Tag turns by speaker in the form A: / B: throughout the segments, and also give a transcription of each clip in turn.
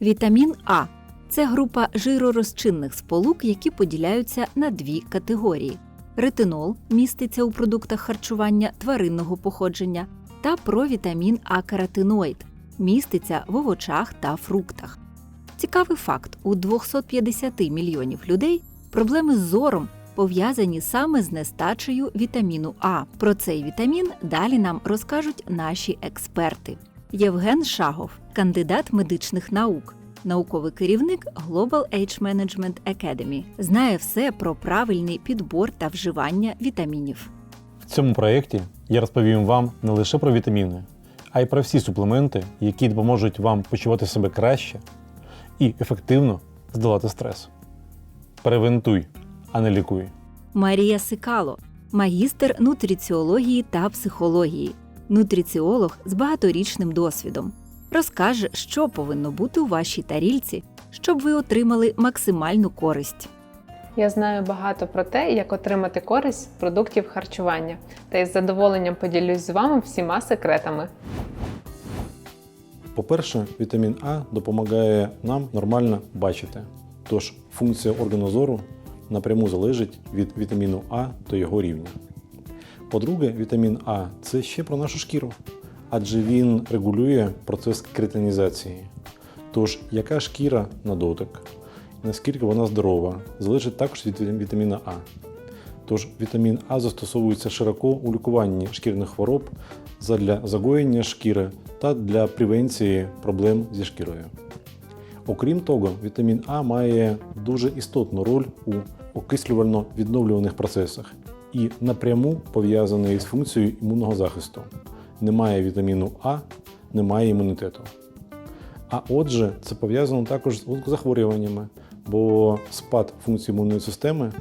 A: Вітамін А це група жиророзчинних сполук, які поділяються на дві категорії: ретинол міститься у продуктах харчування тваринного походження, та провітамін А-каротиноїд міститься в овочах та фруктах. Цікавий факт: у 250 мільйонів людей проблеми з зором пов'язані саме з нестачею вітаміну А. Про цей вітамін далі нам розкажуть наші експерти. Євген Шагов, кандидат медичних наук, науковий керівник Global Age Management Academy, знає все про правильний підбор та вживання вітамінів.
B: В цьому проєкті я розповім вам не лише про вітаміни, а й про всі суплементи, які допоможуть вам почувати себе краще і ефективно здолати стрес. Превентуй, а не лікуй.
A: Марія Сикало, магістр нутриціології та психології, нутриціолог з багаторічним досвідом. Розкаже, що повинно бути у вашій тарільці, щоб ви отримали максимальну користь.
C: Я знаю багато про те, як отримати користь з продуктів харчування, та із задоволенням поділюсь з вами всіма секретами.
B: По-перше, вітамін А допомагає нам нормально бачити. Тож функція органу зору напряму залежить від вітаміну А та його рівня. По-друге, вітамін А це ще про нашу шкіру, адже він регулює процес кретинізації. Тож, яка шкіра на дотик, наскільки вона здорова, залежить також від вітаміна А. Тож вітамін А застосовується широко у лікуванні шкірних хвороб задля загоєння шкіри та для превенції проблем зі шкірою. Окрім того, вітамін А має дуже істотну роль у окислювально-відновлюваних процесах і напряму пов'язаний з функцією імунного захисту. Немає вітаміну А, немає імунітету. А отже, це пов'язано також з онкозахворюваннями, бо спад функції імунної системи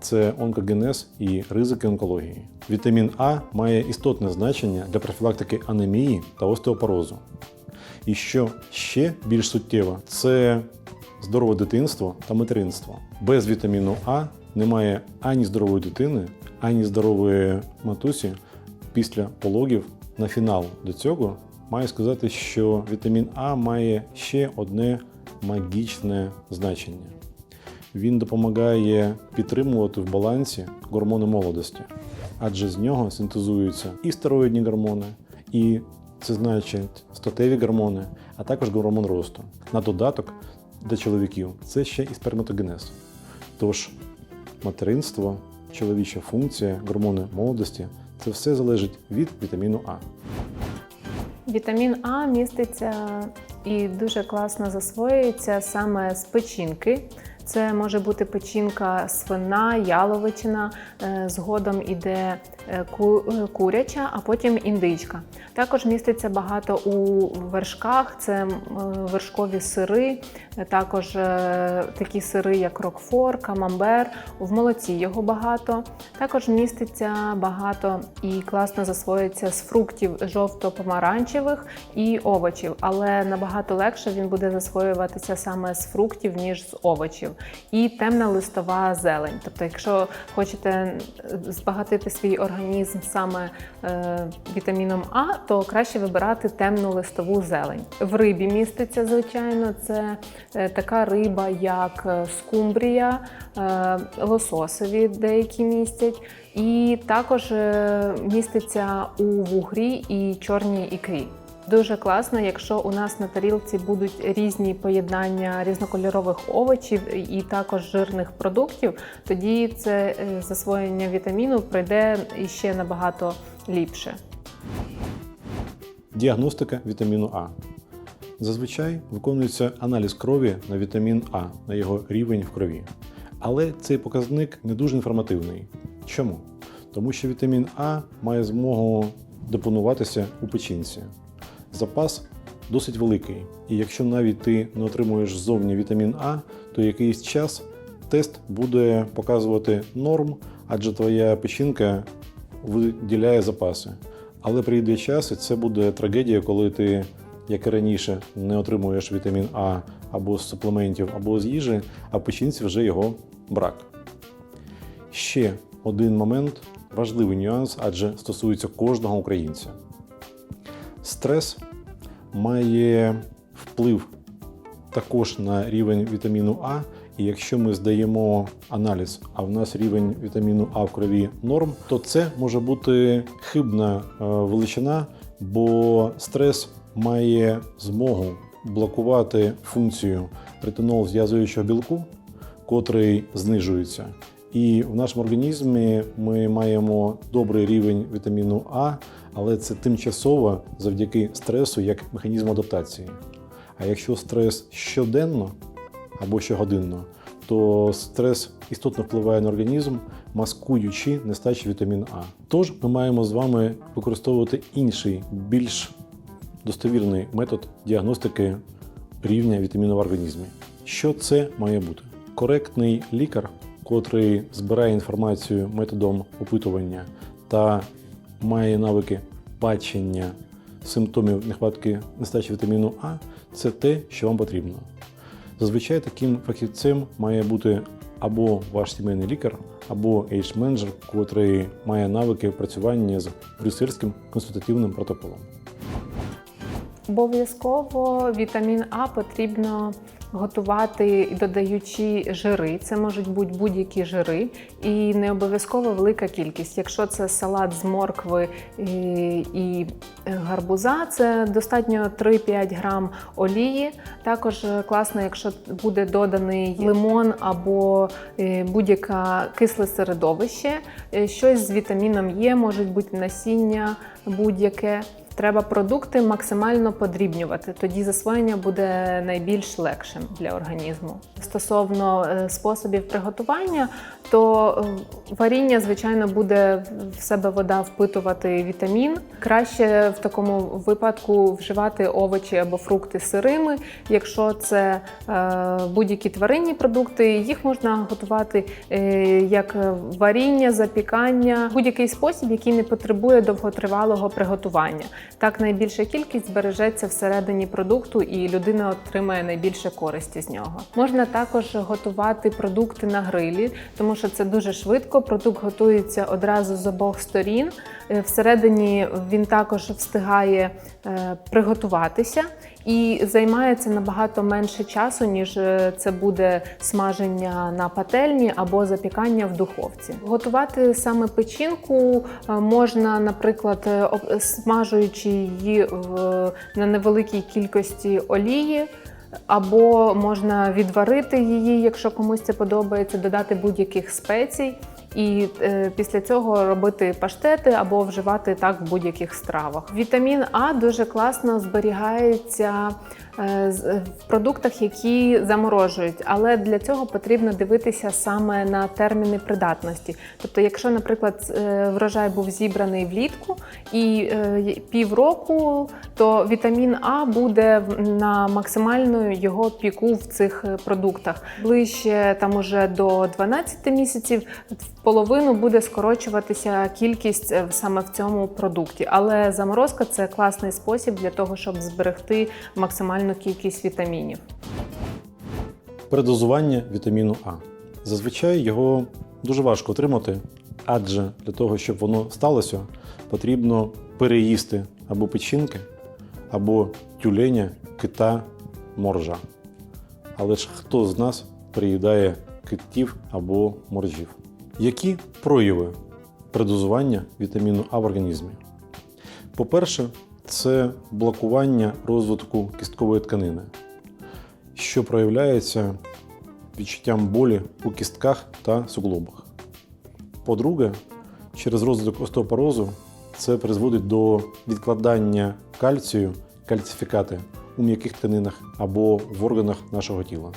B: це онкогенез і ризики онкології. Вітамін А має істотне значення для профілактики анемії та остеопорозу. І що ще більш суттєво, це здорове дитинство та материнство. Без вітаміну А немає ані здорової дитини, ані здорової матусі після пологів. На фінал до цього маю сказати, що вітамін А має ще одне магічне значення. Він допомагає підтримувати в балансі гормони молодості, адже з нього синтезуються і стероїдні гормони, і це значить статеві гормони, а також гормон росту. На додаток для чоловіків це ще і сперматогенез. Тож материнство, чоловіча функція, гормони молодості це все залежить від вітаміну А.
C: Вітамін А міститься і дуже класно засвоюється саме з печінки. Це може бути печінка свина, яловичина, е, згодом іде е, е, куряча, а потім індичка. Також міститься багато у вершках, це вершкові сири, також такі сири, як рокфор, камамбер. В молоці його багато. Також міститься багато і класно засвоюється з фруктів жовто-помаранчевих і овочів, але набагато легше він буде засвоюватися саме з фруктів, ніж з овочів. І темна листова зелень. Тобто, якщо хочете е, збагатити свій організм саме е, вітаміном А, то краще вибирати темну листову зелень. В рибі міститься, звичайно, це е, така риба, як е, скумбрія, е, лососові деякі містять, і також міститься у вугрі і чорній ікрі. Дуже класно, якщо у нас на тарілці будуть різні поєднання різнокольорових овочів і також жирних продуктів, тоді це е, засвоєння вітаміну пройде іще набагато ліпше.
B: Діагностика вітаміну А. Зазвичай виконується аналіз крові на вітамін А, на його рівень в крові. Але цей показник не дуже інформативний. Чому? Тому що вітамін А має змогу депонуватися у печінці. Запас досить великий, і якщо навіть ти не отримуєш ззовні вітамін А, то якийсь час тест буде показувати норм, адже твоя печінка виділяє запаси. Але прийде час, і це буде трагедія, коли ти, як і раніше, не отримуєш вітамін А або з суплементів, або з їжі, а печінці вже його брак. ще один момент, важливий нюанс, адже стосується кожного українця. Стрес має вплив також на рівень вітаміну А. І якщо ми здаємо аналіз, а в нас рівень вітаміну А в крові норм, то це може бути хибна е, величина, бо стрес має змогу блокувати функцію ретинол зв'язуючого білку, котрий знижується. І в нашому організмі ми маємо добрий рівень вітаміну А, але це тимчасово завдяки стресу як механізму адаптації. А якщо стрес щоденно або щогодинно, то стрес істотно впливає на організм, маскуючи нестачу вітаміну А. Тож ми маємо з вами використовувати інший, більш достовірний метод діагностики рівня вітаміну в організмі. Що це має бути? Коректний лікар, котрий збирає інформацію методом опитування та має навики бачення симптомів нехватки нестачі вітаміну А, це те, що вам потрібно. Зазвичай таким фахівцем має бути або ваш сімейний лікар, або ейдж-менеджер, котрий має навики працювання з брюссельським консультативним протоколом.
C: Обов'язково вітамін А потрібно готувати додаючи жири. Це можуть бути будь-які жири, і не обов'язково велика кількість. Якщо це салат з моркви і, і гарбуза, це достатньо 3-5 грам олії. Також класно, якщо буде доданий лимон або е, будь-яке кисле середовище. Е, Щось з вітаміном Є, можуть бути насіння будь-яке. Треба продукти максимально подрібнювати, тоді засвоєння буде найбільш легшим для організму. Стосовно е, способів приготування, то е, варіння, звичайно, буде в себе вода впитувати вітамін. Краще в такому випадку вживати овочі або фрукти сирими. Якщо це е, будь-які тваринні продукти, їх можна готувати як варіння, запікання, будь-який спосіб, який не потребує довготривалого приготування. Так найбільша кількість збережеться всередині продукту, і людина отримає найбільше користі з нього. Можна також готувати продукти на грилі, тому що це дуже швидко. Продукт готується одразу з обох сторін. Е, Всередині він також встигає е, приготуватися і займається набагато менше часу, ніж е, це буде смаження на пательні або запікання в духовці. Готувати саме печінку е, можна, наприклад, е, смажуючи її на невеликій кількості олії. Або можна відварити її, якщо комусь це подобається, додати будь-яких спецій, і е, після цього робити паштети або вживати так в будь-яких стравах. Вітамін А дуже класно зберігається в продуктах, які заморожують, але для цього потрібно дивитися саме на терміни придатності. Тобто, якщо, наприклад, е, врожай був зібраний влітку і е, півроку, то вітамін А буде на максимальну його піку в цих е, продуктах. Ближче там уже до 12 місяців в половину буде скорочуватися кількість е, саме в цьому продукті. Але заморозка це класний спосіб для того, щоб зберегти максимальну кількість вітамінів.
B: Передозування вітаміну А. Зазвичай його дуже важко отримати, адже для того, щоб воно сталося, потрібно переїсти або печінки, або тюленя, кита, моржа. Але ж хто з нас приїдає китів або моржів? Які прояви передозування вітаміну А в організмі? По-перше, це блокування розвитку кісткової тканини що проявляється відчуттям болі у кістках та суглобах. По-друге, через розвиток остеопорозу це призводить до відкладання кальцію, кальцифікати у м'яких тканинах або в органах нашого тіла.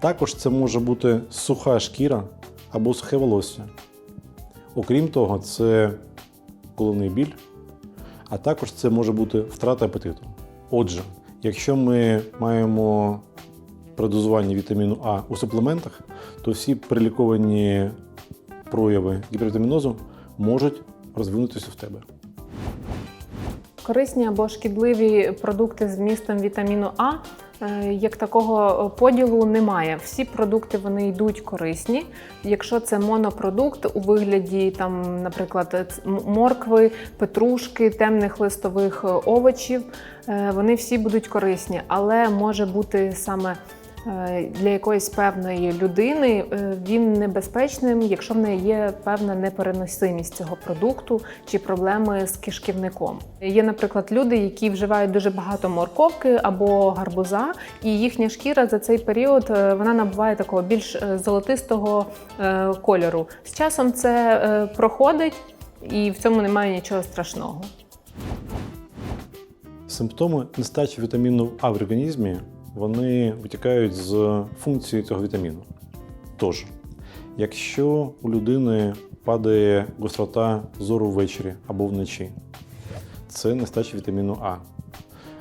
B: Також це може бути суха шкіра або сухе волосся. Окрім того, це головний біль, а також це може бути втрата апетиту. Отже, якщо ми маємо продозування вітаміну А у суплементах, то всі приліковані прояви гіпервітамінозу можуть розвинутися в тебе.
C: Корисні або шкідливі продукти з вмістом вітаміну А Як такого е, поділу немає. Всі продукти вони йдуть корисні. Якщо це монопродукт у вигляді, там, наприклад, моркви, петрушки, темних листових е, овочів, е, вони всі будуть корисні, але може бути саме е, для якоїсь певної людини е, він небезпечним, якщо в неї є певна непереносимість цього продукту чи проблеми з кишківником. Є, наприклад, люди, які вживають дуже багато морковки або гарбуза, і їхня шкіра за цей період е, вона набуває такого більш е, золотистого е, кольору. З часом це е, проходить, і в цьому немає нічого страшного.
B: Симптоми нестачі вітаміну А в організмі вони витікають з функції цього вітаміну. Тож, якщо у людини падає гострота зору ввечері або вночі, це нестача вітаміну А.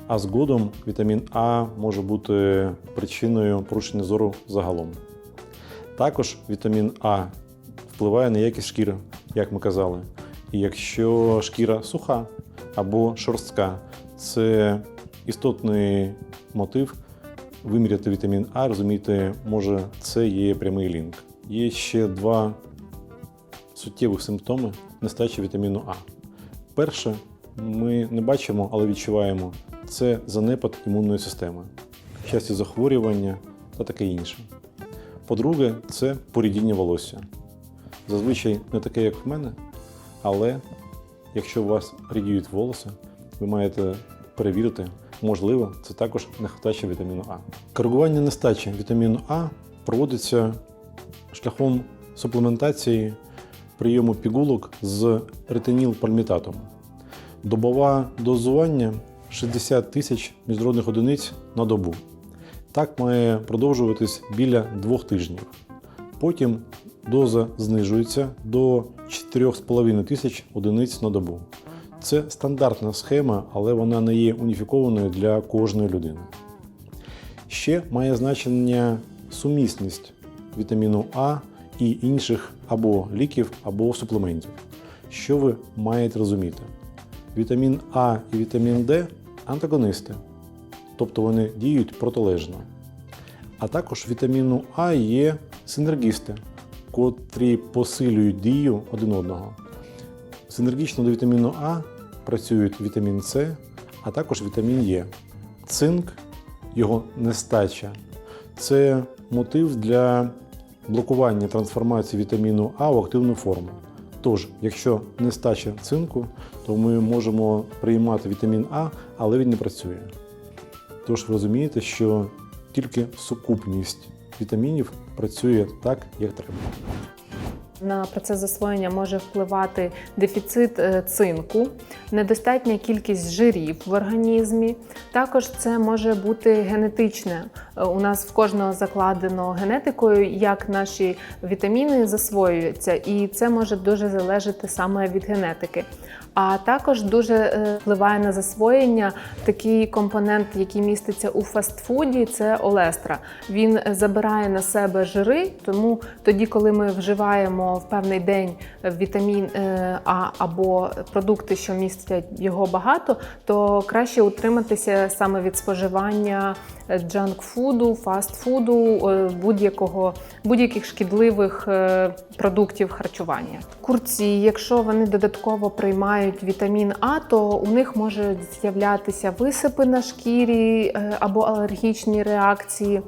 B: А згодом вітамін А може бути причиною порушення зору загалом. Також вітамін А впливає на якість шкіри, як ми казали. І якщо шкіра суха або шорстка, це істотний мотив виміряти вітамін А, розуміти, може, це є прямий лінк. Є ще два суттєвих симптоми нестачі вітаміну А. Перше, ми не бачимо, але відчуваємо це занепад імунної системи, часті захворювання та таке інше. По-друге, це порідіння волосся. Зазвичай не таке, як в мене, але якщо у вас рідіють волоси, ви маєте перевірити, можливо, це також нехватача вітаміну А. Коригування нестачі вітаміну А проводиться шляхом суплементації прийому пігулок з ретинілпальмітатом. Добове дозування 60 тисяч міжнародних одиниць на добу. Так має продовжуватись біля двох тижнів. Потім доза знижується до 4,5 тисяч одиниць на добу. Це стандартна схема, але вона не є уніфікованою для кожної людини. Ще має значення сумісність вітаміну А і інших або ліків, або суплементів. Що ви маєте розуміти? Вітамін А і вітамін Д антагоністи, тобто вони діють протилежно. А також вітаміну А є синергісти, котрі посилюють дію один одного. Синергічно до вітаміну А працюють вітамін С, а також вітамін Е. Цинк, його нестача це мотив для блокування трансформації вітаміну А в активну форму. Тож, якщо нестача цинку, то ми можемо приймати вітамін А, але він не працює. Тож ви розумієте, що тільки сукупність вітамінів працює так, як треба.
C: На процес засвоєння може впливати дефіцит е, цинку, недостатня кількість жирів в організмі. Також це може бути генетичне. Е, У нас в кожного закладено генетикою, як наші вітаміни засвоюються, і це може дуже залежати саме від генетики. А також дуже е, впливає на засвоєння такий компонент, який міститься у фастфуді, це олестра. Він забирає на себе жири, тому тоді, коли ми вживаємо в певний день вітамін е, А або продукти, що містять його багато, то краще утриматися саме від споживання джанк-фуду, фастфуду, е, будь-якого будь-яких шкідливих е, продуктів харчування. Курці, якщо вони додатково приймають вітамін А, то у них можуть з'являтися висипи на шкірі е, або алергічні реакції.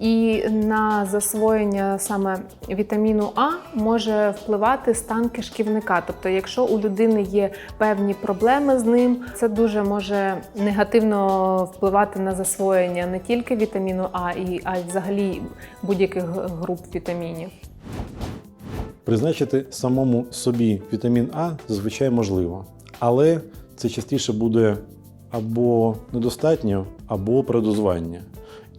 C: І на засвоєння саме вітаміну А може впливати стан кишківника. Тобто, якщо у людини є певні проблеми з ним, це дуже може негативно впливати на засвоєння не тільки вітаміну А, і а й взагалі будь-яких груп вітамінів.
B: Призначити самому собі вітамін А зазвичай можливо, але це частіше буде або недостатньо, або передозування.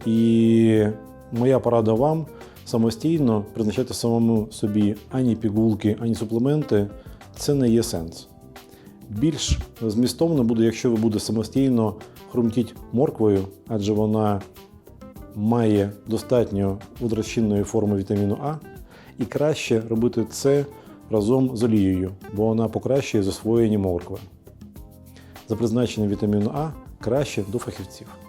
B: І моя порада вам самостійно призначати самому собі ані пігулки, ані суплементи це не є сенс. Більш змістовно буде, якщо ви будете самостійно хрумтіть морквою, адже вона має достатньо удрозчинної форми вітаміну А, і краще робити це разом з олією, бо вона покращує засвоєння моркви. За призначенням вітаміну А краще до фахівців.